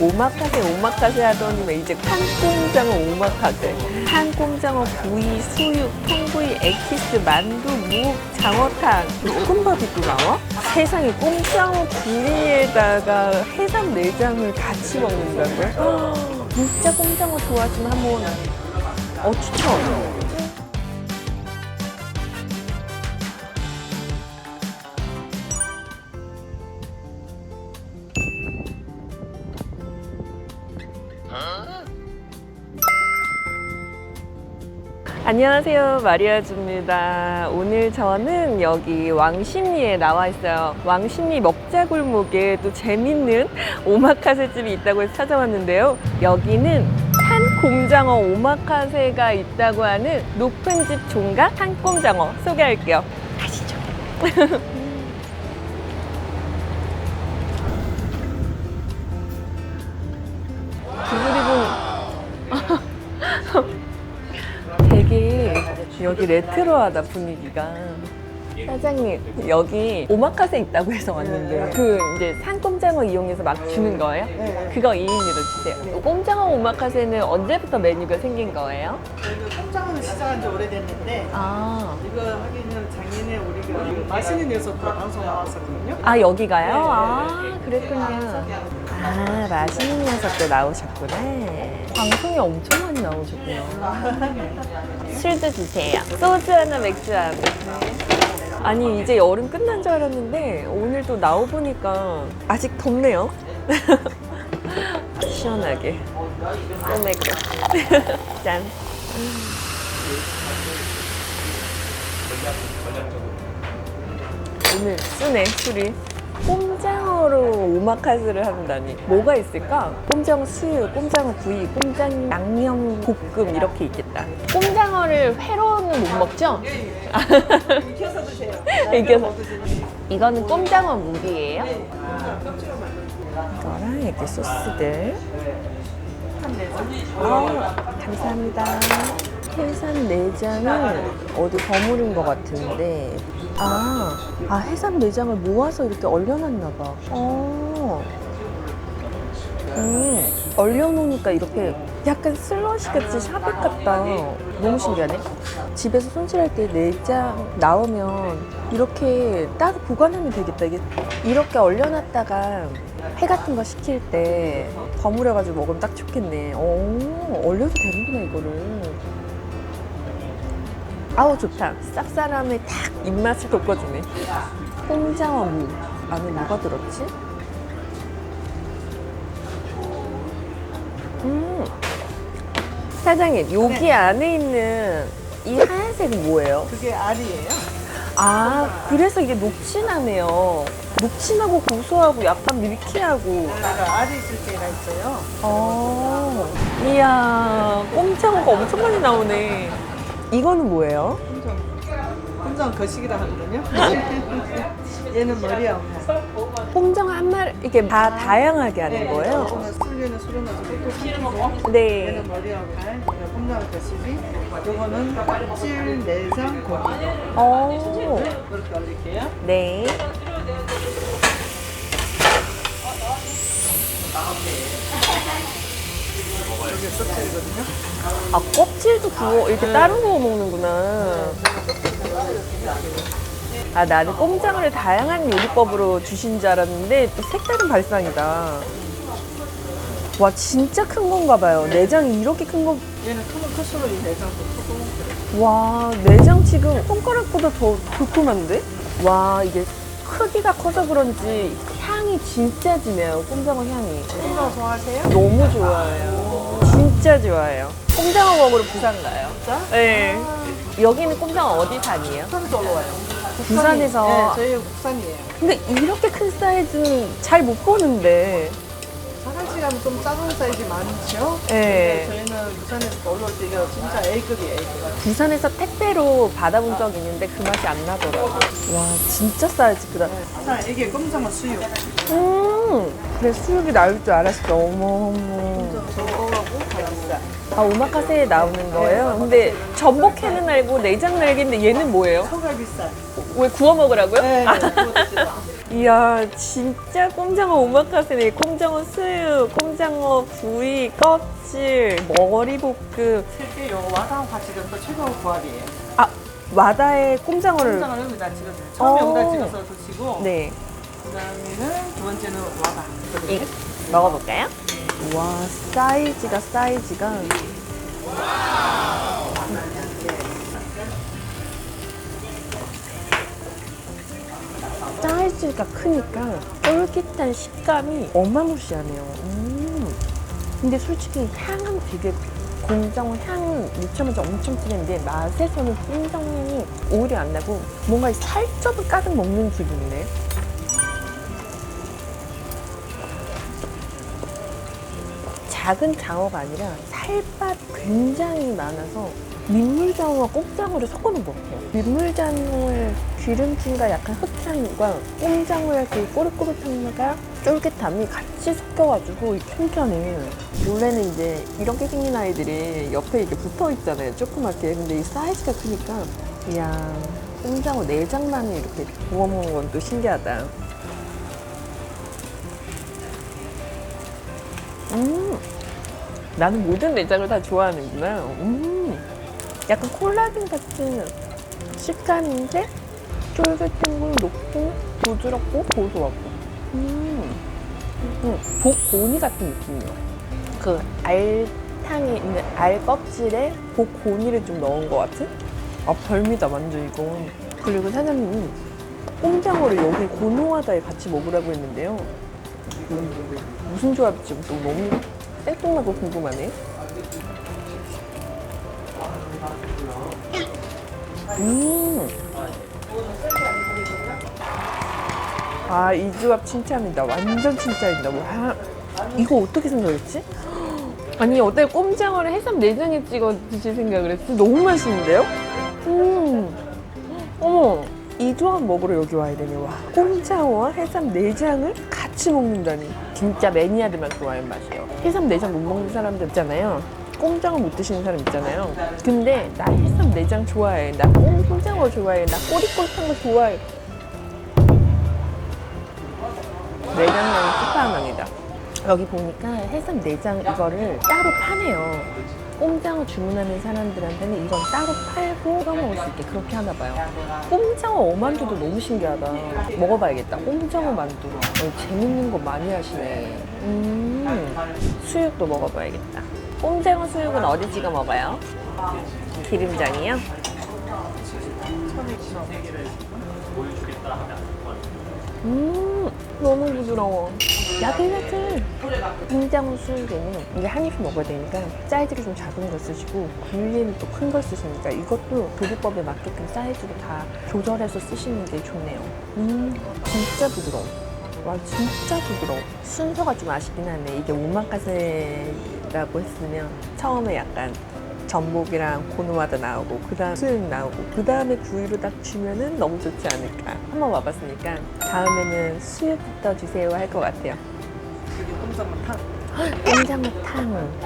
오마카세 오마카세 하더니 왜 이제 한꼼장어 오마카세. 한꼼장어 구이, 수육, 통구이, 에키스, 만두, 무, 장어탕. 볶음밥이 또 나와? 세상에 꼼장어 구이에다가 해삼 내장을 같이 먹는다고요? 진짜 꼼장어 좋아하시면 한번 어 추천 안녕하세요. 마리아주입니다. 오늘 저는 여기 왕십리에 나와 있어요. 왕십리 먹자골목에 또 재밌는 오마카세 집이 있다고 해서 찾아왔는데요. 여기는 산곰장어 오마카세가 있다고 하는 높은 집 종각 산곰장어 소개할게요. 가시죠. 여기 레트로하다 분위기가. 사장님 여기 오마카세 있다고 해서 왔는데 그 이제 산 꼼장어 이용해서 막 주는 거예요? 네. 그거 2인으로 주세요. 꼼장어 오마카세는 언제부터 메뉴가 생긴 거예요? 저희는 꼼장어는 시작한 지 오래됐는데 아, 이거 하기는 작년에 우리가 맛있는 녀석으로 방송 나왔었거든요. 아 여기가요? 네. 아 그랬군요. 아 맛있는 녀석도 나오셨구나. 방송에 엄청 많이 나오셨구나. 술도 주세요. 소주 하나, 맥주 하나. 아니 이제 여름 끝난 줄 알았는데 오늘 또 나오 보니까 아직 덥네요. 시원하게. 소맥. 짠. 오늘 쓰네 술이. 꼼장어로 오마카세를 한다니 뭐가 있을까? 꼼장어 수육, 꼼장어 구이, 꼼장 양념 볶음 이렇게 있겠다. 꼼장어를 회로는 못 먹죠? 익혀서 드세요. 익혀서. 이거는 꼼장어 무비예요? 이거랑 이렇게 소스들. 아, 감사합니다. 해삼 내장을 어디 버무린 것 같은데. 아, 아 해삼 내장을 모아서 이렇게 얼려놨나 봐. 어. 음, 얼려놓으니까 이렇게 약간 슬러시 같이 샤벳 같다. 너무 신기하네. 집에서 손질할 때 내장 나오면 이렇게 따로 보관하면 되겠다. 이게 이렇게 얼려놨다가 회 같은 거 시킬 때 버무려가지고 먹으면 딱 좋겠네. 오, 얼려도 되는구나, 이거를. 아우, 좋다. 쌉싸름에 탁 입맛을 돋궈주네. 꼼장어 무. 안에 뭐가 들었지? 음. 사장님, 여기 네. 안에 있는 이 하얀색은 뭐예요? 그게 알이에요. 아, 그래서 이게 녹진하네요. 녹진하고 고소하고 약간 밀키하고. 내가 알이 있을 때가 있어요. 어. 이야, 꼼장어가 엄청 많이 나오네. 이거는 뭐예요? 꼼장 거식이라 하거든요. 얘는 머리 안 꼼장어 한 마리, 이게 다 다양하게 하는 거예요? 술에는 술에 넣어서 또 시키고 네. 얘는 머리 안 갈, 꼼장 거식이. 요거는 껍질, 내장, 고기. 어. 이렇게 올릴게요. 네. 이게 껍질이거든요. 아, 껍질도 구워, 이렇게 따로 구워 먹는구나. 아, 나는 꼼장어를 다양한 요리법으로 주신 줄 알았는데 또 색다른 발상이다. 와, 진짜 큰 건가 봐요. 내장이 이렇게 큰 거. 얘는 크면 클수록 이 내장도 크고. 와, 내장 지금 손가락보다 더 두툼한데? 와, 이게 크기가 커서 그런지 향이 진짜 진해요. 꼼장어 향이. 꼼장 좋아하세요? 너무 좋아해요. 진짜 좋아해요. 꼼장어 먹으러 부산 가요. 진짜? 네. 여기는 꼼장어 어디 산이에요? 부산에서 올라와요. 부산에서? 네, 저희 국산이에요. 근데 이렇게 큰 사이즈는 잘 못 보는데. 가면 좀 작은 사이즈 많죠? 네. 근데 저희는 부산에서 올라올 때 이거 진짜 A급이에요, A급. 부산에서 택배로 받아본 적이 있는데 그 맛이 안 나더라고요. 와, 진짜 사이즈 크다. 자, 이게 검정어 수육. 음, 그래, 수육이 나올 줄 알았어. 어머, 어머. 저거하고 가락살. 아, 오마카세에 나오는 거예요? 근데 전복회는 알고 내장 날개인데 얘는 뭐예요? 소갈비살. 왜 구워 먹으라고요? 네, 그거 드시죠. 이야 진짜 꼼장어 오마카세네. 꼼장어 수육, 꼼장어 구이, 껍질, 머리볶음. 실제 요 와사와 지금 또 최고 부합이에요. 아 와다의 꼼장어를. 꼼장어를 여기다 찍어서 처음에 어. 여기다 찍어서 드시고. 네. 그다음에는 두 번째는 와사. 이, 먹어볼까요? 와 사이즈가 사이즈가 사이즈가 크니까 쫄깃한 식감이 어마무시하네요. 음. 근데 솔직히 향은 되게 공정어 향 미쳐면서 엄청 진한데 맛에서는 꼼장향이 오히려 안 나고 뭔가 살쪄도 가득 먹는 기분이네. 작은 장어가 아니라 살맛 굉장히 많아서 민물장어와 꼼장어를 섞어놓은 것 같아요. 민물장어의 기름진과 약간 흑향과 꼼장어의 그 꼬릿꼬릿함과 쫄깃함이 같이 섞여가지고 튼튼해. 원래는 이제 이렇게 생긴 아이들이 옆에 이렇게 붙어 있잖아요. 조그맣게. 근데 이 사이즈가 크니까 이야 꼼장어 내장만을 이렇게 구워 먹는 건 또 신기하다. 음, 나는 모든 내장을 다 좋아하는구나. 음, 약간 콜라겐 같은 식감인데 쫄깃한 걸 높고 부드럽고 고소하고. 음, 음, 복고니 같은 느낌이야. 그 알탕이 있는 알 껍질에 복고니를 좀 넣은 것 같은? 아, 별미다, 완전 이건. 그리고 사장님이 꼼장어를 여기 고노하다에 같이 먹으라고 했는데요. 음, 무슨 조합일지 또 너무 생뚱하고 궁금하네. 음. 아, 이 조합 칭찬이다. 완전 칭찬이다. 와, 이거 어떻게 생각했지? 아니, 어때 꼼장어를 해삼 내장에 찍어 드실 생각을 했어? 너무 맛있는데요? 음. 어머, 이 조합 먹으러 여기 와야 되네. 와, 꼼장어와 해삼 내장을 같이 먹는다니. 진짜 매니아들만 좋아하는 맛이에요. 해삼 내장 못 먹는 사람들 있잖아요. 꼼장어 못 드시는 사람 있잖아요. 근데 나 해삼 내장 좋아해. 나 꼼장어 좋아해. 나 꼬릿꼬릿한 거 좋아해. 내장량이 끝판왕이다. 여기 보니까 해삼 내장 이거를 따로 파네요. 꼼장어 주문하는 사람들한테는 이건 따로 팔고 끓여 먹을 수 있게 그렇게 하나 봐요. 꼼장어 어만두도 너무 신기하다. 먹어봐야겠다. 꼼장어 만두. 어, 재밌는 거 많이 하시네. 음, 수육도 먹어봐야겠다. 꼼장어 수육은 어디 찍어 먹어요? 기름장이요? 음, 너무 부드러워. 야들야들. 꼼장어 수육에는 이제 한 입씩 먹어야 되니까 사이즈를 좀 작은 걸 쓰시고 굴리는 또큰 걸 쓰시니까 이것도 조리법에 맞게끔 사이즈로 다 조절해서 쓰시는 게 좋네요. 음, 진짜 부드러워. 와, 진짜 부드러워. 순서가 좀 아쉽긴 하네. 이게 오마카세 라고 했으면 처음에 약간 전복이랑 고노마다 나오고 그 다음 수육 나오고 그 다음에 구이로 딱 주면은 너무 좋지 않을까 한번 와봤으니까 다음에는 수육부터 주세요 할 것 같아요 여기 꼼장어탕. 꼼장어탕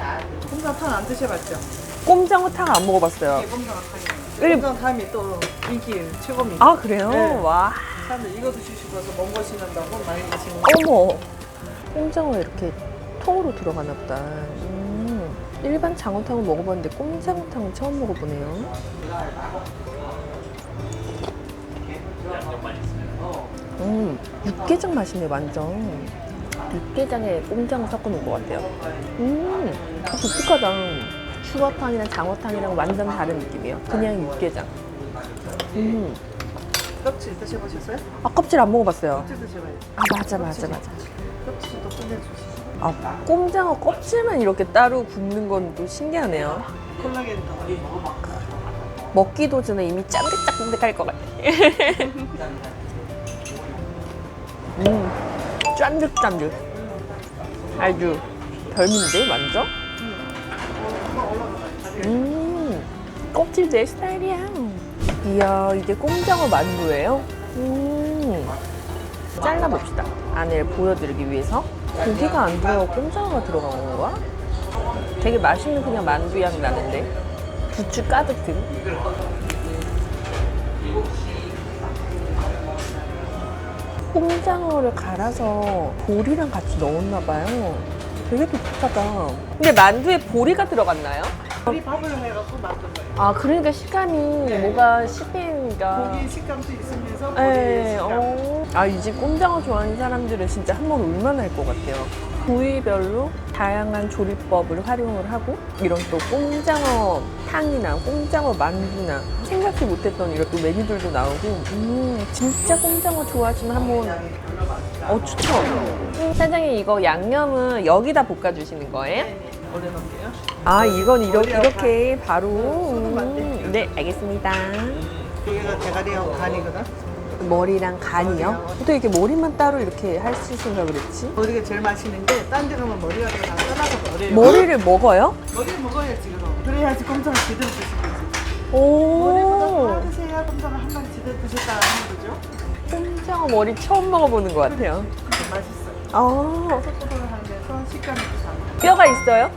꼼장어탕 안 드셔봤죠? 꼼장어탕 안 먹어봤어요 이게 꼼장어탕이에요. 일- 꼼장어탕이 또 인기 최고입니다. 아 그래요? 네. 와 사람들 이거 드시고 와서 먼거 신난다고 많이 드시는 거. 어머 꼼장어 이렇게 통으로 들어가나 보다. 음, 일반 장어탕은 먹어봤는데 꼼장어탕은 처음 먹어보네요. 음, 육개장 맛이네 완전. 육개장에 꼼장어 섞어놓은 것 같아요. 음 독특하다. 추어탕이랑 장어탕이랑 완전 다른 느낌이에요. 그냥 육개장. 음, 껍질 드셔보셨어요? 아 껍질 안 먹어봤어요. 껍질 드셔봐요. 아 맞아 맞아 맞아. 껍질도 끝내주시고. 아, 꼼장어 껍질만 이렇게 따로 굽는 건 또 신기하네요. 콜라겐 더. 먹기도 전에 이미 짠득짠득할 것 같아. 음, 짠득짠득. 아주 별미인데, 완전? 음, 껍질 내 스타일이야. 이야, 이게 꼼장어 만두예요? 음, 잘라봅시다. 안을 보여드리기 위해서. 고기가 안 들어가고 꼼장어가 들어간 건가? 되게 맛있는 그냥 만두 향 나는데. 부추 가득 든. 꼼장어를 갈아서 보리랑 같이 넣었나 봐요. 되게 독특하다. 근데 만두에 보리가 들어갔나요? 우리 밥을 해갖고 만든 거예요. 아 그러니까 식감이 뭐가 씹히니까. 고기 식감도 있으면서 고기 네, 식감. 어. 아, 이 집 꼼장어 좋아하는 사람들은 진짜 한번 올만할 것 같아요. 부위별로 다양한 조리법을 활용을 하고, 이런 또 꼼장어 탕이나 꼼장어 만두나 생각지 못했던 이런 또 메뉴들도 나오고, 음, 진짜 꼼장어 좋아하시면 한번, 어, 추천. 음, 사장님, 이거 양념은 여기다 볶아주시는 거예요? 올려놓을게요. 아, 이건 이렇게, 이렇게 바로. 음, 네, 알겠습니다. 여기가 대가리하고 간이거든. 머리랑 간이요? 어떻게 이렇게 머리만 따로 이렇게 할수 생각을 했지? 머리가 제일 맛있는 게 딴 데 가면 머리가 들어가 떠나서 머리를 머리를 먹어요? 머리 먹어야지 그럼. 그래야지 꼼장을 제대로 드실 수 있지. 머리보다 오, 다 드셔야 꼼장을 한 마리 제대로 드셨다 하는 거죠. 꼼장어 머리 처음 먹어보는 것 같아요. 근데 맛있어요. 아, 데서 식감이 좋다. 뼈가 있어요?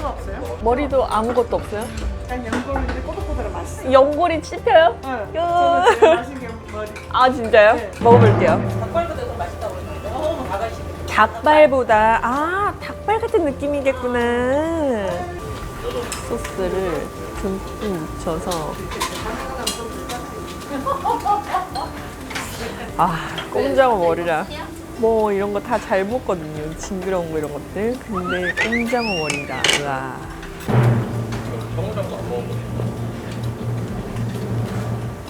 뼈가 없어요? 머리도 아무것도 없어요? 그냥 연골인데 꼬들꼬들한 맛있어요. 연골이 씹혀요? 네. 야. 저는 제일 맛있는 게 머리. 아, 진짜요? 네. 먹어볼게요. 닭발보다 더 맛있다고 그러는데 너무 다가시네. 닭발보다, 아, 닭발 같은 느낌이겠구나. 소스를 듬뿍 묻혀서. 아, 꼼장어 머리라. 뭐 이런 거 다 잘 먹거든요. 징그러운 거 이런 것들. 근데 꼼장어 머리라. 와.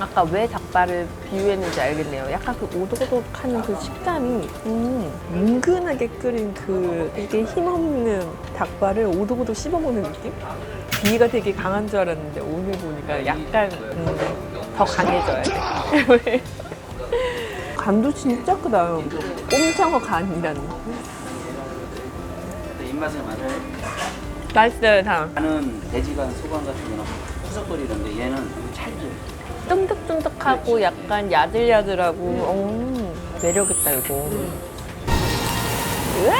아까 왜 닭발을 비유했는지 알겠네요. 약간 그 오독오독하는 그 식감이 음, 은근하게 끓인 그 되게 힘없는 닭발을 오독오독 씹어먹는 느낌? 비위가 되게 강한 줄 알았는데 오늘 보니까 약간 음, 더 강해져야 돼. 간도 진짜 크다. 꼼창어 간이라니. 입맛에 맞아요. 맛있어요, 다. 나는 돼지간, 소간 같은 거는 푸석거리는데 얘는 찰질. 쫀득쫀득하고 약간 야들야들하고. 오, 매력있다, 이거. 으아!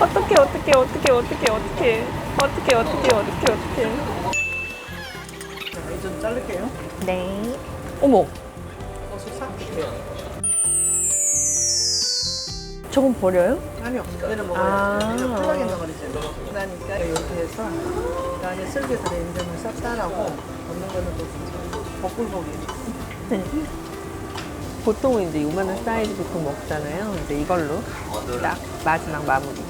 어떡해, 어떡해, 어떡해, 어떡해, 어떡해. 어떡해, 어떡해, 어떡해, 어떡해. 좀 자를게요. 네. 어머. 어서 삭. 저건 버려요? 아니요, 얘는 아. 먹어요. 이거 콜라겐 덩어리죠. 그러니까 이렇게 해서 그 안에 쓸개살에 인정을 싹 따라고 없는 거는 또 볶불고기. 보통은 이제 요만한 사이즈 보통 먹잖아요 이제 이걸로 딱 마지막 마무리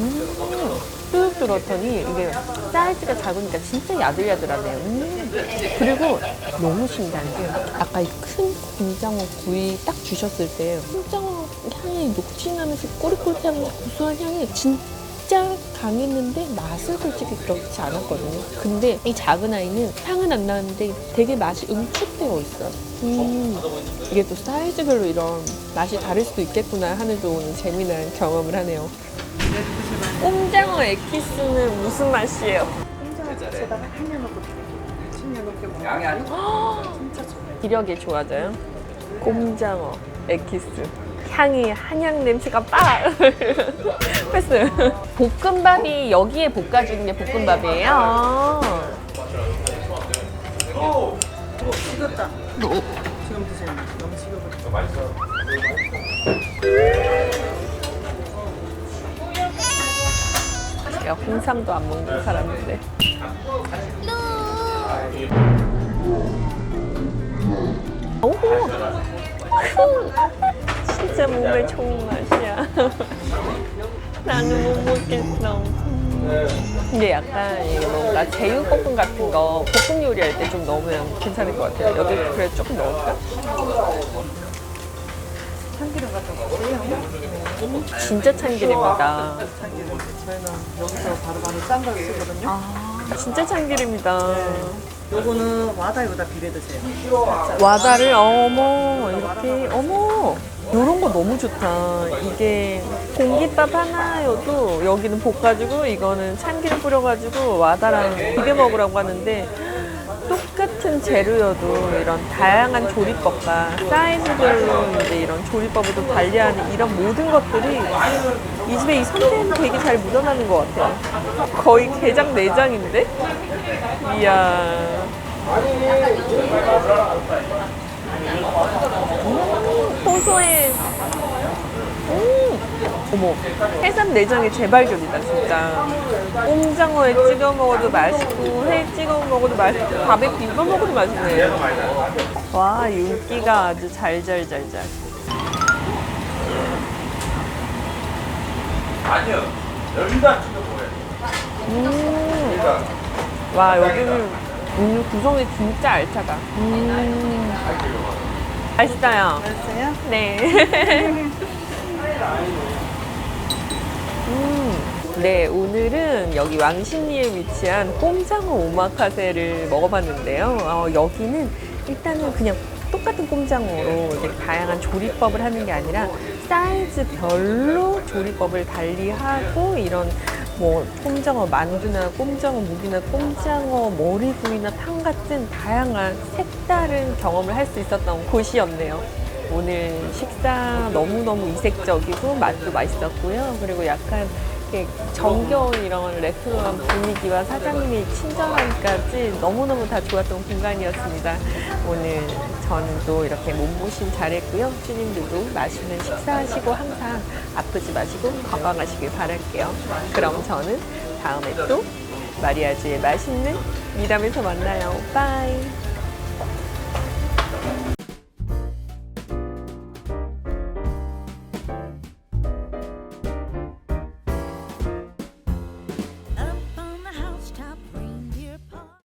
음, 뚝 들었더니 이게 사이즈가 작으니까 진짜 야들야들하네요. 음. 그리고 너무 신기한 게 아까 이큰 곰장어 구이 딱 주셨을 때 곰장어 향이 녹진하면서 꼬리꼬리한 고소한 향이 진짜 강했는데 맛은 솔직히 그렇지 않았거든요. 근데 이 작은 아이는 향은 안 나는데 되게 맛이 응축되어 있어요. 음, 이게 또 사이즈별로 이런 맛이 다를 수도 있겠구나 하는 또 오늘 재미난 경험을 하네요. 꼼장어 에키스는 무슨 맛이에요? 꼼장어 자체다가 한여 넣고 드릴게요. 10년 넘게 먹어요. 양이 아니 진짜 좋아요. 기력이 좋아져요. 꼼장어 에키스. 향이 한약 냄새가 빡! 했어요. 볶음밥이 여기에 볶아주는 게 볶음밥이에요. 아. 오, 식었다. 지금 드세요. 너무 식어버려. 야, 홍삼도 안 먹는 사람인데. 오! 크! 진짜 몸에 좋은 맛이야. 나는 못 먹겠어. 근데 약간 이게 뭔가 제육볶음 같은 거 볶음 요리할 때 좀 넣으면 괜찮을 것 같아요. 여기 그래 조금 넣을까? 참기름 같은 거 없어요? 진짜 참기름이다. 참기름. 저희는 여기서 바로바로 싼거 쓰거든요. 아, 진짜 참기름이다. 요거는 와다 여기다 비벼 드세요. 와다를 어머 이렇게 어머 이런 거 너무 좋다. 이게 공깃밥 하나여도 여기는 볶아주고 이거는 참기름 뿌려가지고 와다랑 비벼 먹으라고 하는데 똑같은 재료여도 이런 다양한 조리법과 사이즈별로 이제 이런 조리법을 또 달리하는 이런 모든 것들이 이 집에 이 선대는 되게 잘 묻어나는 것 같아요. 거의 게장 내장인데? 이야. 음, 고소해. 음, 어머, 해삼 내장의 재발견이다, 진짜. 꼼장어에 찍어 먹어도 맛있고, 회 찍어 먹어도 맛있고, 밥에 비벼 먹어도 맛있네. 와, 윤기가 아주 잘잘잘잘. 아니요. 여기다 찍어 보여요. 음. 와, 여기는 음, 구성이 진짜 알차다. 음, 맛있어요. 알았어요? 네. 음, 네, 오늘은 여기 왕십리에 위치한 꼼장어 오마카세를 먹어봤는데요. 어, 여기는 일단은 그냥 똑같은 꼼장어로 이렇게 다양한 조리법을 하는 게 아니라 사이즈별로 조리법을 달리하고 이런 뭐 꼼장어 만두나 꼼장어 무기나 꼼장어 머리구이나 탕 같은 다양한 색다른 경험을 할 수 있었던 곳이었네요. 오늘 식사 너무너무 이색적이고 맛도 맛있었고요. 그리고 약간 이렇게 정겨운 이런 레스토랑 분위기와 사장님의 친절함까지 너무너무 다 좋았던 공간이었습니다. 오늘 저는 또 이렇게 몸보신 잘했고요. 주님들도 맛있는 식사하시고 항상 아프지 마시고 건강하시길 바랄게요. 그럼 저는 다음에 또 마리아주의 맛있는 미담에서 만나요. 빠이.